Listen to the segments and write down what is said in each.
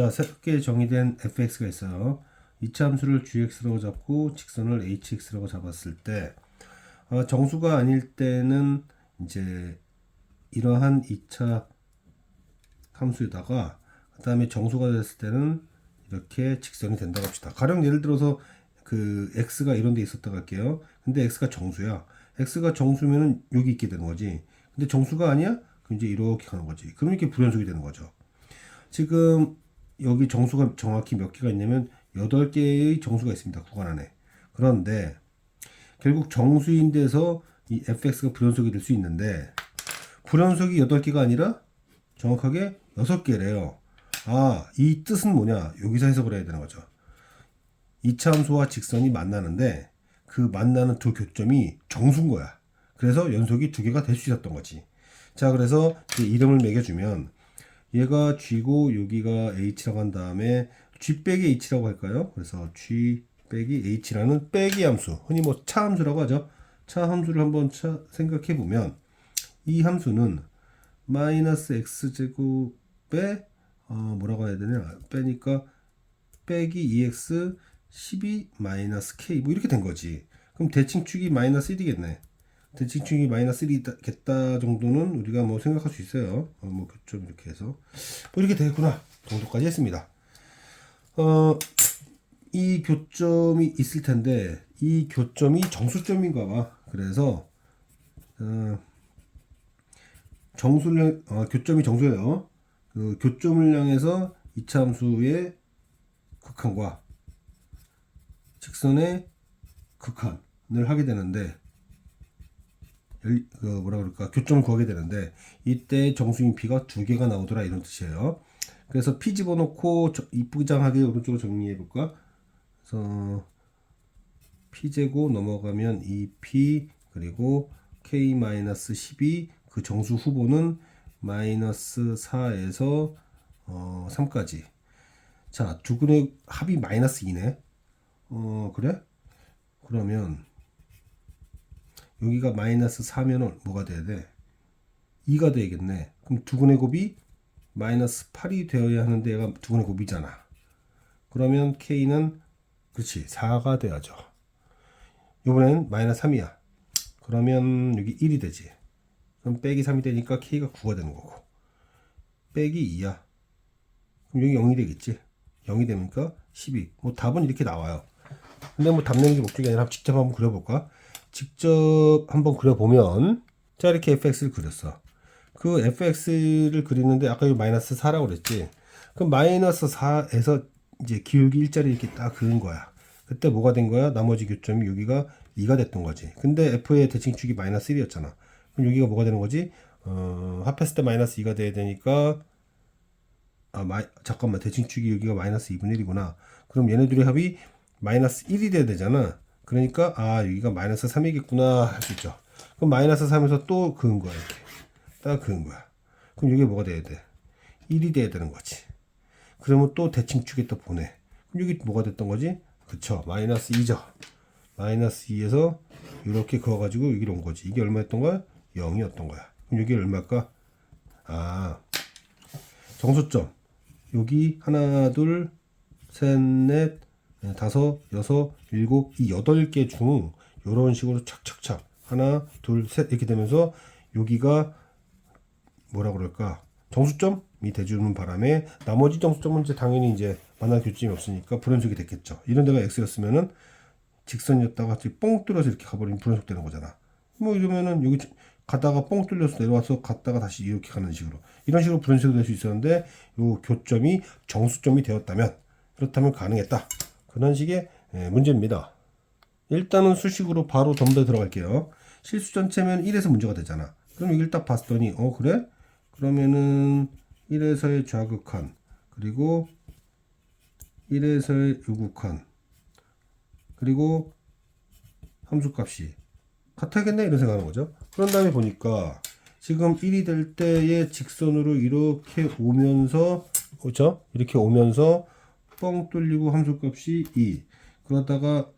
자, 새롭게 정의된 fx가 있어요. 이차 함수를 gx라고 잡고 직선을 hx라고 잡았을 때 어, 정수가 아닐 때는 이제 이러한 2차 함수에다가 그 다음에 정수가 됐을 때는 이렇게 직선이 된다고 합시다. 가령 예를 들어서 그 x가 이런 데 있었다고 할게요. 근데 x가 정수야. x가 정수면은 여기 있게 되는 거지. 근데 정수가 아니야? 그럼 이제 이렇게 가는 거지. 그럼 이렇게 불연속이 되는 거죠. 지금 여기 정수가 정확히 몇 개가 있냐면 8개의 정수가 있습니다. 구간 안에. 그런데 결국 정수인 데서 이 fx가 불연속이 될 수 있는데 불연속이 8개가 아니라 정확하게 6개래요. 아, 이 뜻은 뭐냐? 여기서 해석을 해야 되는 거죠. 이차 함수와 직선이 만나는데 그 만나는 두 교점이 정수인 거야. 그래서 연속이 두 개가 될 수 있었던 거지. 자, 그래서 이름을 매겨주면 얘가 G고 여기가 H라고 한 다음에 G 빼기 H라고 할까요? 그래서 G 빼기 H라는 빼기 함수, 흔히 뭐 차 함수라고 하죠. 차 함수를 한번 차 생각해 보면 이 함수는 마이너스 x 제곱에 어 뭐라고 해야 되냐 빼니까 빼기 2x 12 마이너스 k 뭐 이렇게 된 거지. 그럼 대칭축이 마이너스 1이겠네. 대칭축이 마이너스 1이겠다 정도는 우리가 뭐 생각할 수 있어요. 어, 뭐 교점 이렇게 해서 뭐 이렇게 되겠구나 정도까지 했습니다. 어, 이 교점이 있을 텐데 이 교점이 정수점인가 봐. 그래서 어, 정수를 어, 교점이 정수예요. 그 교점을 향해서 이차 함수의 극한과 직선의 극한을 하게 되는데 열- 그 뭐라 그럴까 교점을 구하게 되는데 이때 정수인 p가 두 개가 나오더라 이런 뜻이에요. 그래서 p 집어넣고 저- 이쁘장하게 오른쪽으로 정리해 볼까? 그래서 p 제곱 넘어가면 2p 그리고 k 마이너스 12 그 정수 후보는 마이너스 4에서 어, 3까지. 자, 두 근의 합이 마이너스 2네. 어, 그래? 그러면 여기가 마이너스 4면은 뭐가 돼야 돼? 2가 되겠네. 그럼 두 근의 곱이 마이너스 8이 되어야 하는데 얘가 두 근의 곱이잖아. 그러면 k는 그렇지 4가 돼야죠. 이번엔 마이너스 3이야. 그러면 여기 1이 되지. 그럼 빼기 3이 되니까 k가 9가 되는 거고. 빼기 2야. 그럼 여기 0이 되겠지. 0이 되니까 12. 뭐 답은 이렇게 나와요. 근데 뭐 답 내는 게 목적이 아니라 직접 한번 그려볼까? 직접 한번 그려보면 자 이렇게 fx를 그렸어. 그 fx를 그리는데 아까 이 마이너스 4라고 그랬지. 그럼 마이너스 4에서 이제 기울기 일자리 이렇게 딱 그은 거야. 그때 뭐가 된 거야? 나머지 교점이 여기가 2가 됐던 거지. 근데 f의 대칭축이 마이너스 1이었잖아. 그럼 여기가 뭐가 되는 거지? 어, 합했을 때 마이너스 2가 돼야 되니까 아, 마이, 잠깐만 대칭축이 여기가 마이너스 2분의 1이구나. 그럼 얘네들의 합이 마이너스 1이 돼야 되잖아. 그러니까 아 여기가 마이너스 3이겠구나 할 수 있죠. 그럼 마이너스 3에서 또 그은 거야 이렇게. 딱 그은 거야. 그럼 이게 뭐가 돼야 돼? 1이 돼야 되는 거지. 그러면 또 대칭축에 또 보내. 그럼 여기 뭐가 됐던 거지? 그쵸. 마이너스 2죠. 마이너스 2에서 이렇게 그어가지고 여기로 온 거지. 이게 얼마였던 거야? 0이었던 거야. 그럼 여기 얼마일까? 아, 정수점. 여기 하나, 둘, 셋, 넷, 다섯, 여섯, 일곱, 이 여덟 개 중 이런 식으로 착착착 하나, 둘, 셋 이렇게 되면서 여기가 뭐라 그럴까 정수점이 돼주는 바람에 나머지 정수점은 이제 당연히 이제 만날 교점이 없으니까 불연속이 됐겠죠. 이런 데가 x였으면은 직선이었다가 뻥 뚫어서 이렇게 가버리면 불연속 되는 거잖아. 뭐 이러면은 여기 가다가 뻥 뚫려서 내려와서 갔다가 다시 이렇게 가는 식으로 이런 식으로 불연속이 될 수 있었는데 요 교점이 정수점이 되었다면 그렇다면 가능했다. 그런 식의 예, 문제입니다. 일단은 수식으로 바로 덤벼 들어갈게요. 실수 전체면 1에서 문제가 되잖아. 그럼 여기를 딱 봤더니 어 그래? 그러면은 1에서의 좌극한 그리고 1에서의 요극한 그리고 함수값이 같아야겠네 이런 생각하는 거죠. 그런 다음에 보니까 지금 1이 될 때의 직선으로 이렇게 오면서 그렇죠? 이렇게 오면서 뻥 뚫리고 함수값이 2 그러다가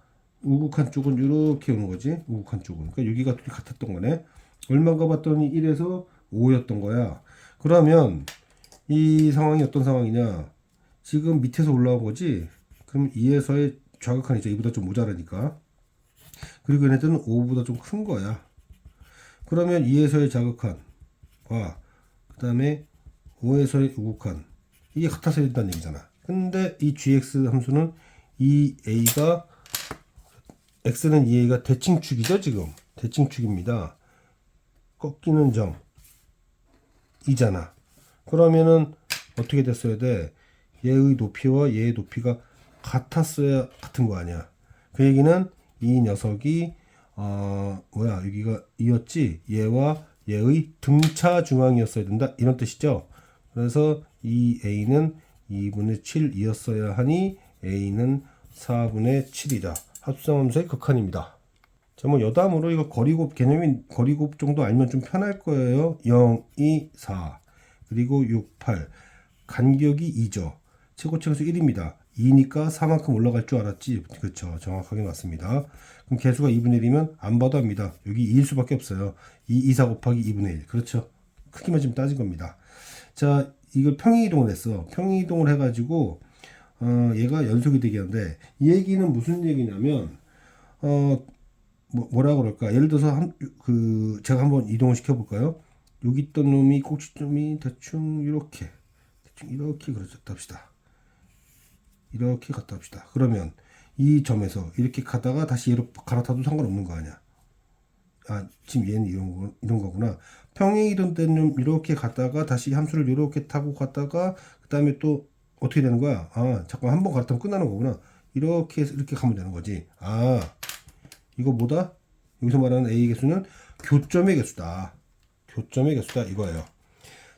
우극한 쪽은 이렇게 오는 거지 우극한 쪽은 그러니까 여기가 둘이 같았던 거네 얼마가 봤더니 1에서 5였던 거야 그러면 이 상황이 어떤 상황이냐 지금 밑에서 올라온 거지. 그럼 2에서의 좌극한 이죠. 이보다 좀 모자라니까. 그리고 얘네들은 5보다 좀 큰 거야. 그러면 2에서의 자극한과 그 다음에 5에서의 우극한 이게 같아서 된다는 얘기잖아. 근데 이 gx 함수는 이 a가 x는 이 a가 대칭축이죠 지금 대칭축입니다. 꺾이는 점 이잖아. 그러면은 어떻게 됐어야 돼? 얘의 높이와 얘의 높이가 같았어야 같은 거 아니야. 그 얘기는 이 녀석이 어 뭐야 여기가 이었지 얘와 얘의 등차 중앙이었어야 된다 이런 뜻이죠. 그래서 이 a는 2분의 7이었어야 하니 a는 4분의 7이다. 합성함수의 극한입니다. 자, 뭐 여담으로 이거 거리곱 개념이 거리곱 정도 알면 좀 편할 거예요. 0, 2, 4 그리고 6, 8 간격이 2죠. 최고치에서 1입니다. 2니까 4만큼 올라갈 줄 알았지. 그렇죠. 정확하게 맞습니다. 그럼 개수가 2분의 1이면 안 봐도 합니다. 여기 2일 수밖에 없어요. 2, 2, 4 곱하기 2분의 1. 그렇죠. 크기만 지금 따진 겁니다. 자, 이걸 평행이동을 했어. 평행이동을 해가지고 어, 얘가 연속이 되게 하는데 이 얘기는 무슨 얘기냐면 어, 뭐, 뭐라 그럴까? 예를 들어서 한, 그 제가 한번 이동을 시켜 볼까요? 여기 있던 놈이 꼭지점이 대충 이렇게 대충 이렇게 그려졌다 합시다. 이렇게 갔다 합시다. 그러면 이 점에서 이렇게 가다가 다시 얘로 갈아타도 상관없는 거 아니야? 아, 지금 얘는 이런 거, 이런 거구나. 평행 이동 때는 이렇게 갔다가 다시 함수를 이렇게 타고 갔다가 그 다음에 또 어떻게 되는 거야? 아, 잠깐 한번 갈아타면 끝나는 거구나. 이렇게 이렇게 가면 되는 거지. 아, 이거 뭐다? 여기서 말하는 A 개수는 교점의 개수다. 교점의 개수다 이거예요.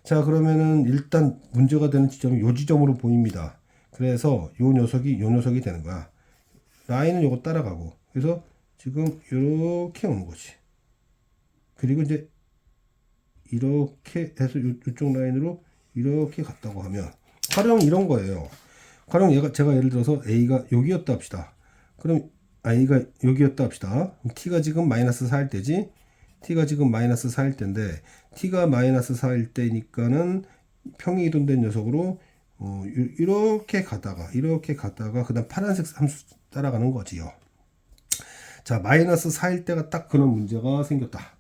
자, 그러면은 일단 문제가 되는 지점이 요 지점으로 보입니다. 그래서 요 녀석이 요 녀석이 되는 거야. 라인은 요거 따라가고. 그래서 지금 이렇게 오는 거지. 그리고 이제 이렇게 해서 요, 요쪽 라인으로 이렇게 갔다고 하면 가령 이런 거예요. 가령 얘가 제가 예를 들어서 A가 여기였다 합시다. 그럼 A가 여기였다 합시다. T가 지금 마이너스 4일 때지. T가 지금 마이너스 4일 때인데 T가 마이너스 4일 때니까는 평이 이동된 녀석으로 어, 요- 이렇게 가다가 이렇게 가다가 그다음 파란색 함수 따라가는 거지요. 자 마이너스 4일 때가 딱 그런 문제가 생겼다.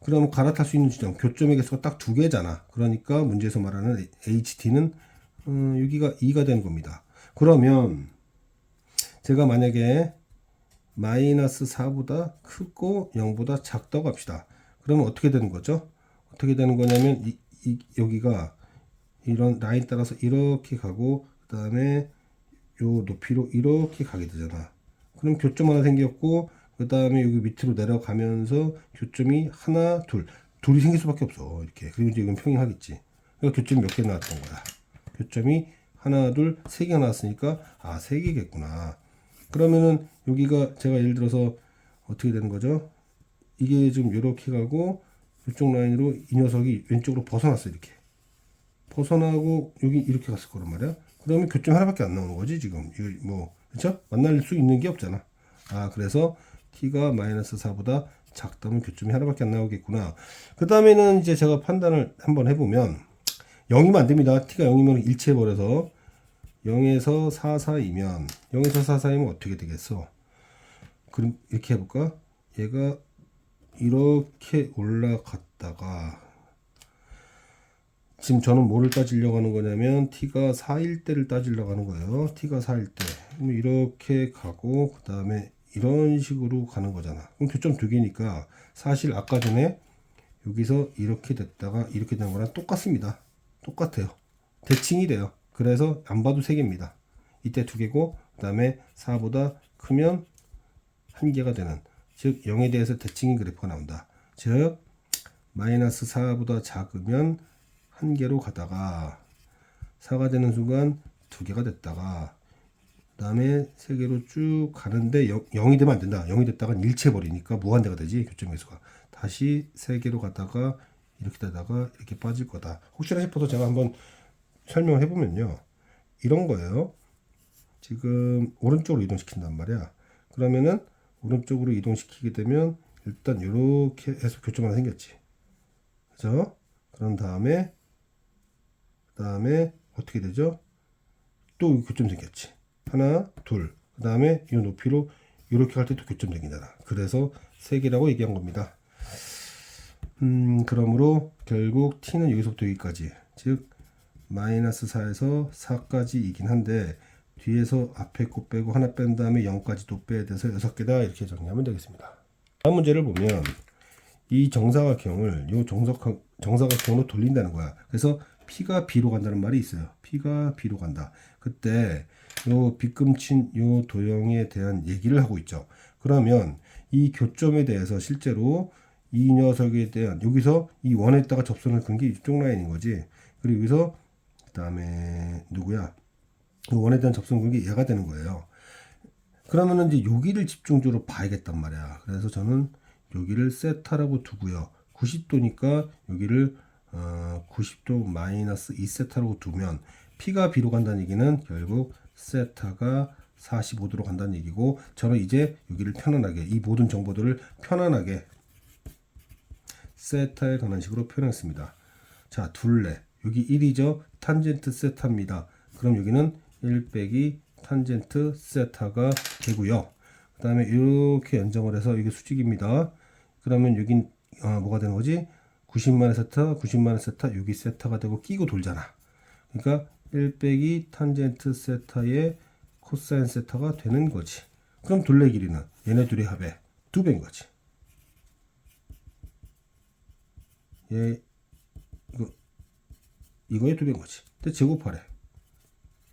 그럼 갈아탈 수 있는 지점 교점의 개수가 딱 두 개잖아. 그러니까 문제에서 말하는 HT는 음, 여기가 2가 되는 겁니다. 그러면 제가 만약에 마이너스 4보다 크고 0보다 작다고 합시다. 그러면 어떻게 되는 거죠? 어떻게 되는 거냐면 이, 이- 여기가 이런 라인 따라서 이렇게 가고 그 다음에 요 높이로 이렇게 가게 되잖아. 그럼 교점 하나 생겼고 그 다음에 여기 밑으로 내려가면서 교점이 하나 둘 둘이 생길 수밖에 없어 이렇게 그리고 이제 이건 평행하겠지. 그러니까 교점이 몇 개 나왔던 거야. 교점이 하나 둘 세개 나왔으니까 아 세 개겠구나. 그러면은 여기가 제가 예를 들어서 어떻게 되는 거죠? 이게 지금 이렇게 가고 이쪽 라인으로 이 녀석이 왼쪽으로 벗어났어 이렇게. 벗어나고 여기 이렇게 갔을 거란 말이야. 그러면 교점 하나밖에 안 나오는 거지 지금. 이거 뭐 그렇죠? 만날 수 있는 게 없잖아. 아 그래서 t가 마이너스 4보다 작다면 교점이 하나밖에 안 나오겠구나. 그 다음에는 이제 제가 판단을 한번 해보면 0이면 안 됩니다. t가 0이면 일치해 버려서 0에서 4 사이면 0에서 4 사이면 어떻게 되겠어? 그럼 이렇게 해볼까? 얘가 이렇게 올라갔다가 지금 저는 뭐를 따지려고 하는 거냐면 t가 4일 때를 따지려고 하는 거예요. t가 4일 때. 그럼 이렇게 가고 그 다음에 이런 식으로 가는 거잖아. 그럼 교점 두 개니까 사실 아까 전에 여기서 이렇게 됐다가 이렇게 된 거랑 똑같습니다. 똑같아요. 대칭이 돼요. 그래서 안 봐도 세 개입니다. 이때 두 개고 그 다음에 4보다 크면 한 개가 되는 즉 0에 대해서 대칭인 그래프가 나온다. 즉 마이너스 4보다 작으면 한 개로 가다가 4가 되는 순간 두 개가 됐다가 그 다음에 세 개로 쭉 가는데 0, 이 되면 안 된다. 0이 됐다가 일치해 버리니까 무한대가 되지 교점 개수가 다시 세 개로 가다가 이렇게 되다가 이렇게 빠질 거다. 혹시나 싶어서 제가 한번 설명을 해보면요. 이런 거예요. 지금 오른쪽으로 이동시킨단 말이야. 그러면은 오른쪽으로 이동시키게 되면 일단 이렇게 해서 교점 하나 생겼지. 그죠? 그런 다음에 그 다음에 어떻게 되죠? 또 교점 생겼지. 하나, 둘. 그 다음에 이 높이로 이렇게 갈 때 또 교점 생기잖아. 그래서 세 개라고 얘기한 겁니다. 음, 그러므로 결국 t는 여기서부터 여기까지. 즉, 마이너스 4에서 4까지이긴 한데, 뒤에서 앞에 거 빼고 하나 뺀 다음에 0까지 또 빼야 돼서 6개다. 이렇게 정리하면 되겠습니다. 다음 문제를 보면, 이 정사각형을 요 정사각, 정사각형으로 돌린다는 거야. 그래서 P가 B로 간다는 말이 있어요. P가 B로 간다. 그때 요 빗금친 요 도형에 대한 얘기를 하고 있죠. 그러면 이 교점에 대해서 실제로 이 녀석에 대한 여기서 이 원에다가 접선을 긋은 게 이쪽 라인인 거지. 그리고 여기서 그다음에 누구야? 이 원에 대한 접선 긋은 게 얘가 되는 거예요. 그러면은 이제 여기를 집중적으로 봐야겠단 말이야. 그래서 저는 여기를 세타라고 두고요. 90도니까 여기를 어, 90도 마이너스 2세타라고 두면 P가 B로 간다는 얘기는 결국 세타가 45도로 간다는 얘기고 저는 이제 여기를 편안하게 이 모든 정보들을 편안하게 세타에 관한 식으로 표현했습니다. 자, 둘레. 여기 1이죠. 탄젠트 세타입니다. 그럼 여기는 1 빼기 탄젠트 세타가 되고요. 그 다음에 이렇게 연정을 해서 이게 수직입니다. 그러면 여긴 어, 뭐가 되는 거지? 90만의 세타, 90만의 세타, 여기 세타가 되고 끼고 돌잖아. 그러니까 1 빼기 탄젠트 세타의 코사인 세타가 되는 거지. 그럼 둘레 길이는 얘네 둘의 합의 두 배인 거지. 얘 이거 이거의 두 배인 거지. 근데 제곱하래.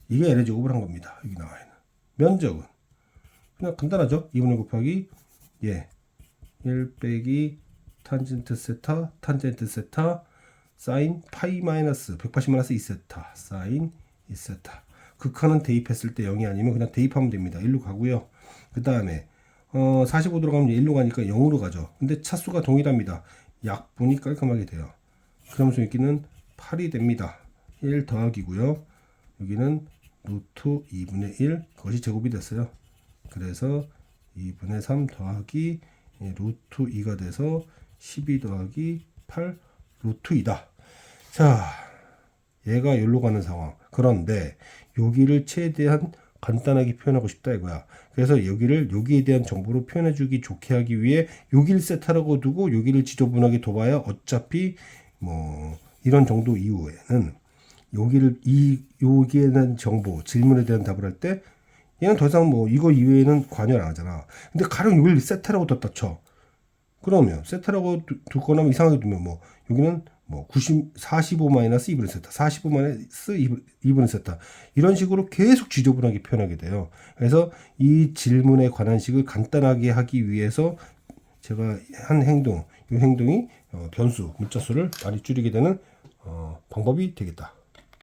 이게 L의 제곱을 한 겁니다. 여기 나와 있는 면적은 그냥 간단하죠. 2분의 곱하기 예. 1 빼기 탄젠트 세타 탄젠트 세타 사인 파이 마이너스 180 마이너스 2세타 사인 2세타 극한은 대입했을 때 0이 아니면 그냥 대입하면 됩니다. 1로 가고요. 그 다음에 어, 45도로 가면 1로 가니까 0으로 가죠. 근데 차수가 동일합니다. 약분이 깔끔하게 돼요. 그러면서 여기는 8이 됩니다. 1 더하기고요. 여기는 루트 2분의 1 그것이 제곱이 됐어요. 그래서 2분의 3 더하기 예, 루트 2가 돼서 12 더하기 8 루트 2다. 자, 얘가 여기로 가는 상황. 그런데 여기를 최대한 간단하게 표현하고 싶다 이거야. 그래서 여기를 여기에 대한 정보로 표현해주기 좋게 하기 위해 여기를 세타라고 두고 여기를 지저분하게 둬봐야 어차피 뭐 이런 정도 이후에는 여기를 이 여기에 대한 정보 질문에 대한 답을 할 때 얘는 더 이상 뭐 이거 이외에는 관여를 안 하잖아. 근데 가령 여기를 세타라고 뒀다 쳐. 그러면 세타라고 두- 두거나 뭐 이상하게 두면 뭐 여기는 뭐 90, 45 마이너스 2분의 세타, 45 마이너스 2분의 세타 이런 식으로 계속 지저분하게 표현하게 돼요. 그래서 이 질문에 관한 식을 간단하게 하기 위해서 제가 한 행동, 이 행동이 어, 변수, 문자 수를 많이 줄이게 되는 어, 방법이 되겠다.